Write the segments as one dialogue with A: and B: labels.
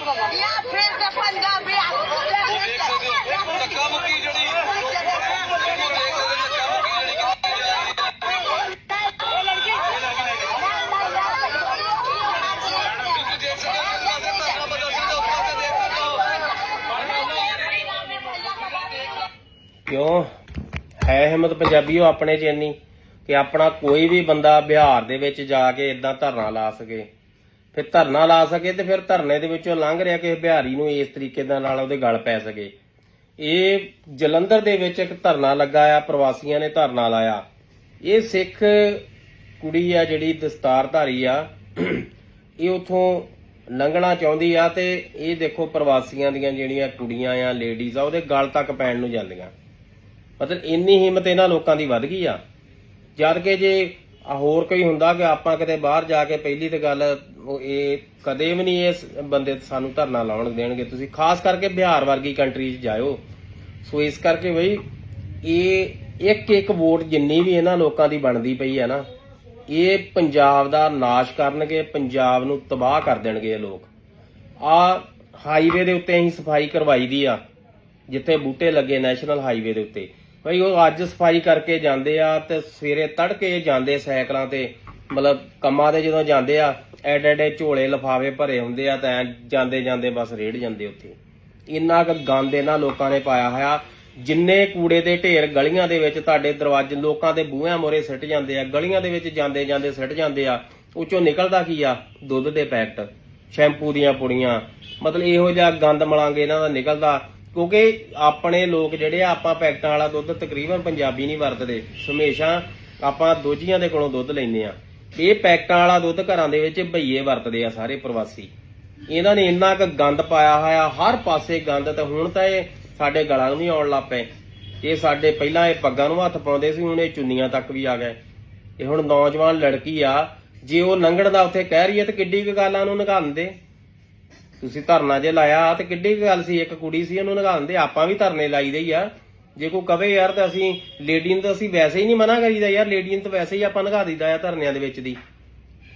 A: या फिर से पंजाबी
B: ਉਹ ਦੇਖ ਸਕਦੇ ਹੋ ਧੱਕਾ ਮੁੱਕੀ ਜਿਹੜੀ ਉਹ ਦੇਖ ਸਕਦੇ ਹੋ ਧੱਕਾ ਮੁੱਕੀ ਜਿਹੜੀ ਕੀਤੀ ਜਾ ਰਹੀ ਹੈ ਤੁਸੀਂ ਦੇਖ ਸਕਦੇ ਹੋ ਕਿਸ ਪਾਸੇ ਧਰਨਾ ਪ੍ਰਦਰਸ਼ਨ ਦਾ ਉਸ ਪਾਸੇ ਦੇਖ ਸਕਦੇ ਹੋ
C: ਕਿਉਂ ਹੈ ਹਿੰਮਤ ਪੰਜਾਬੀਓ ਆਪਣੇ ਚ ਇੰਨੀ ਕਿ ਆਪਣਾ ਕੋਈ ਵੀ ਬੰਦਾ ਬਿਹਾਰ ਦੇ ਵਿੱਚ ਜਾ ਕੇ ਇਦਾਂ ਧਰਨਾ ਲਾ ਸਕੇ ਫਿਰ ਧਰਨਾ ਲਾ ਸਕੇ ਤੇ ਫਿਰ ਧਰਨੇ ਦੇ ਵਿੱਚੋਂ ਲੰਘ ਰਿਹਾ ਕਿਸੇ ਬਿਹਾਰੀ ਨੂੰ ਇਸ ਤਰੀਕੇ ਦੇ ਨਾਲ ਉਹਦੇ ਗਲ ਪੈ ਸਕੇ। ਇਹ ਜਲੰਧਰ ਦੇ ਵਿੱਚ ਇੱਕ ਧਰਨਾ ਲੱਗਾ ਆ, ਪ੍ਰਵਾਸੀਆਂ ਨੇ ਧਰਨਾ ਲਾਇਆ। ਇਹ ਸਿੱਖ ਕੁੜੀ ਆ ਜਿਹੜੀ ਦਸਤਾਰਧਾਰੀ ਆ, ਇਹ ਉਥੋਂ ਲੰਘਣਾ ਚਾਹੁੰਦੀ ਆ ਤੇ ਇਹ ਦੇਖੋ ਪ੍ਰਵਾਸੀਆਂ ਦੀਆਂ ਜਿਹੜੀਆਂ ਕੁੜੀਆਂ ਆ ਲੇਡੀਜ਼ ਆ, ਉਹਦੇ ਗਲ ਤੱਕ ਪੈਣ ਨੂੰ ਜਾਂਦੀਆਂ। ਮਤਲਬ ਇੰਨੀ ਹਿੰਮਤ ਇਹਨਾਂ ਲੋਕਾਂ ਦੀ ਵੱਧ ਗਈ ਆ। ਜਦ ਕਿ ਜੇ ਆ ਹੋਰ ਕੋਈ ਹੁੰਦਾ ਕਿ ਆਪਾਂ ਕਿਤੇ ਬਾਹਰ ਜਾ ਕੇ ਪਹਿਲੀ ਤੇ ਗੱਲ ਉਹ ਇਹ ਕਦੇ ਵੀ ਨਹੀਂ ਇਸ ਬੰਦੇ ਸਾਨੂੰ ਧਰਨਾ ਲਾਉਣ ਦੇਣਗੇ। ਤੁਸੀਂ ਖਾਸ ਕਰਕੇ ਬਿਹਾਰ ਵਰਗੀ ਕੰਟਰੀ 'ਚ ਜਾਇਓ। ਸੋ ਇਸ ਕਰਕੇ ਬਈ ਇਹ ਇੱਕ ਇੱਕ ਵੋਟ ਜਿੰਨੀ ਵੀ ਇਹਨਾਂ ਲੋਕਾਂ ਦੀ ਬਣਦੀ ਪਈ ਹੈ ਨਾ, ਇਹ ਪੰਜਾਬ ਦਾ ਨਾਸ਼ ਕਰਨਗੇ, ਪੰਜਾਬ ਨੂੰ ਤਬਾਹ ਕਰ ਦੇਣਗੇ ਇਹ ਲੋਕ। ਆ ਹਾਈਵੇ ਦੇ ਉੱਤੇ ਅਸੀਂ ਸਫ਼ਾਈ ਕਰਵਾਈ ਦੀ ਆ, ਜਿੱਥੇ ਬੂਟੇ ਲੱਗੇ ਨੈਸ਼ਨਲ ਹਾਈਵੇ ਦੇ ਉੱਤੇ। ਬਈ ਉਹ ਅੱਜ ਸਫ਼ਾਈ ਕਰਕੇ ਜਾਂਦੇ ਆ ਤੇ ਸਵੇਰੇ ਤੜਕੇ ਜਾਂਦੇ ਸਾਈਕਲਾਂ ਤੇ। ਮਤਲਬ ਕੰਮਾਂ ਤੇ ਜਦੋਂ ਜਾਂਦੇ ਆ ਐਡੇ ਐਡੇ ਝੋਲੇ ਲਫਾਵੇ ਭਰੇ ਹੁੰਦੇ ਆ ਤਾਂ ਜਾਂਦੇ ਜਾਂਦੇ ਬਸ ਰੇੜ ਜਾਂਦੇ ਉੱਥੇ। ਇੰਨਾ ਕੁ ਗੰਦ ਇਹਨਾਂ ਲੋਕਾਂ ਨੇ ਪਾਇਆ ਹੋਇਆ। ਜਿੰਨੇ ਕੂੜੇ ਦੇ ਢੇਰ ਗਲੀਆਂ ਦੇ ਵਿੱਚ ਤੁਹਾਡੇ ਦਰਵਾਜ਼ੇ, ਲੋਕਾਂ ਦੇ ਬੂਹਿਆਂ ਮੋਰੇ ਸਿੱਟ ਜਾਂਦੇ ਆ, ਗਲੀਆਂ ਦੇ ਵਿੱਚ ਜਾਂਦੇ ਜਾਂਦੇ ਸਿੱਟ ਜਾਂਦੇ ਆ, ਉਹ ਚੋਂ ਨਿਕਲਦਾ ਕੀ ਆ? ਦੁੱਧ ਦੇ ਪੈਕਟ, ਸ਼ੈਂਪੂ ਦੀਆਂ ਪੁੜੀਆਂ। ਮਤਲਬ ਇਹੋ ਜਿਹਾ ਗੰਦ ਮਲਾਂਗੇ ਇਹਨਾਂ ਦਾ ਨਿਕਲਦਾ। ਕਿਉਂਕਿ ਆਪਣੇ ਲੋਕ ਜਿਹੜੇ ਆ, ਆਪਾਂ ਪੈਕਟਾਂ ਵਾਲਾ ਦੁੱਧ ਤਕਰੀਬਨ ਪੰਜਾਬੀ ਨਹੀਂ ਵਰਤਦੇ। ਹਮੇਸ਼ਾ ਆਪਾਂ ਦੋਜੀਆਂ ਦੇ ਕੋਲੋਂ ਦੁੱਧ ਲੈਂਦੇ ਆ ਇਹ ਪੈਕਟਾਂ ਵਾਲਾ ਦੁੱਧ ਘਰਾਂ ਦੇ ਵਿੱਚ ਭਈਏ ਵਰਤਦੇ ਆ ਸਾਰੇ ਪ੍ਰਵਾਸੀ। ਇਹਨਾਂ ਨੇ ਇੰਨਾ ਕੁ ਗੰਦ ਪਾਇਆ ਹੋਇਆ, ਹਰ ਪਾਸੇ ਗੰਦ ਤਾਂ ਹੁਣ ਤਾਂ ਇਹ ਸਾਡੇ ਗਲਾਂ ਨੂੰ ਵੀ ਆਉਣ ਲੱਗ ਪਏ। ਇਹ ਸਾਡੇ ਪਹਿਲਾਂ ਇਹ ਪੱਗਾਂ ਨੂੰ ਹੱਥ ਪਾਉਂਦੇ ਸੀ, ਹੁਣ ਇਹ ਚੁੰਨੀਆਂ ਤੱਕ ਵੀ ਆ ਗਏ। ਇਹ ਹੁਣ ਨੌਜਵਾਨ ਲੜਕੀ ਆ, ਜੇ ਉਹ ਲੰਘਣ ਦਾ ਉੱਥੇ ਕਹਿ ਰਹੀ ਹੈ, ਤੇ ਕਿੱਡੀ ਕੁ ਗੱਲ ਆ ਉਹਨੂੰ ਤੁਸੀਂ ਧਰਨਾ ਜੇ ਲਾਇਆ ਤੇ ਕਿੱਡੀ ਗੱਲ ਸੀ, ਇੱਕ ਕੁੜੀ ਸੀ, ਉਹਨੂੰ ਨਿਕਾਲ ਦਿੰਦੇ, ਆਪਾਂ ਵੀ ਧਰਨੇ ਲਾਈਦੇ ਹੀ ਆ। ਜੇ ਕੋਈ ਕਵੇ ਯਾਰ ਤਾਂ ਅਸੀਂ ਲੇਡੀ ਨੂੰ ਤਾਂ ਅਸੀਂ ਵੈਸੇ ਹੀ ਨਹੀਂ ਮਨਾ ਕਰੀਦਾ ਯਾਰ ਲੇਡੀ ਨੂੰ ਤਾਂ ਵੈਸੇ ਹੀ ਆਪਾਂ ਨਿਕਾ ਦਿੰਦਾ ਆ ਧਰਨਿਆਂ ਦੇ ਵਿੱਚ ਦੀ।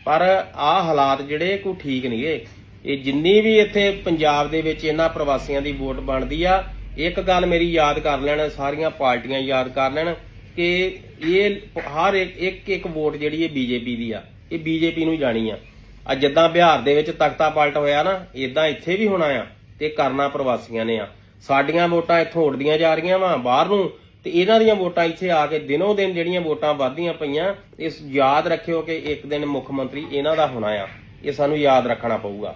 C: ਪਰ ਆਹ ਹਾਲਾਤ ਜਿਹੜੇ ਕੋਈ ਠੀਕ ਨਹੀਂਗੇ ਇਹ ਜਿੰਨੀ ਵੀ ਇੱਥੇ ਪੰਜਾਬ ਦੇ ਵਿੱਚ ਇਹਨਾਂ ਪ੍ਰਵਾਸੀਆਂ ਦੀ ਵੋਟ ਬਣਦੀ ਆ, ਇੱਕ ਗੱਲ ਮੇਰੀ ਯਾਦ ਕਰ ਲੈਣ, ਸਾਰੀਆਂ ਪਾਰਟੀਆਂ ਯਾਦ ਕਰ ਲੈਣ ਕਿ ਇਹ ਹਰ ਇੱਕ ਇੱਕ ਇੱਕ ਵੋਟ ਜਿਹੜੀ ਇਹ ਬੀਜੇਪੀ ਦੀ ਆ, ਇਹ ਬੀਜੇਪੀ ਨੂੰ ਜਾਣੀ ਆ। ਆ ਜਿੱਦਾਂ ਬਿਹਾਰ ਦੇ ਵਿੱਚ ਤਖਤਾ ਪਲਟ ਹੋਇਆ ਨਾ ਇਦਾਂ ਇੱਥੇ ਵੀ ਹੋਣਾ ਆ ਤੇ ਕਰਨਾ ਪ੍ਰਵਾਸੀਆਂ ਨੇ ਆ। ਸਾਡੀਆਂ ਵੋਟਾਂ ਇੱਥੋਂ ਉੱਡਦੀਆਂ ਜਾ ਰਹੀਆਂ ਵਾ ਬਾਹਰ ਨੂੰ ਤੇ ਇਹਨਾਂ ਦੀਆਂ ਵੋਟਾਂ ਇੱਥੇ ਆ ਕੇ ਦਿਨੋ ਦਿਨ ਜਿਹੜੀਆਂ ਵੋਟਾਂ ਵੱਧਦੀਆਂ ਪਈਆਂ, ਇਸ ਯਾਦ ਰੱਖਿਓ ਕਿ ਇੱਕ ਦਿਨ ਮੁੱਖ ਮੰਤਰੀ ਇਹਨਾਂ ਦਾ ਹੋਣਾ ਆ। ਇਹ ਸਾਨੂੰ ਯਾਦ ਰੱਖਣਾ ਪਊਗਾ।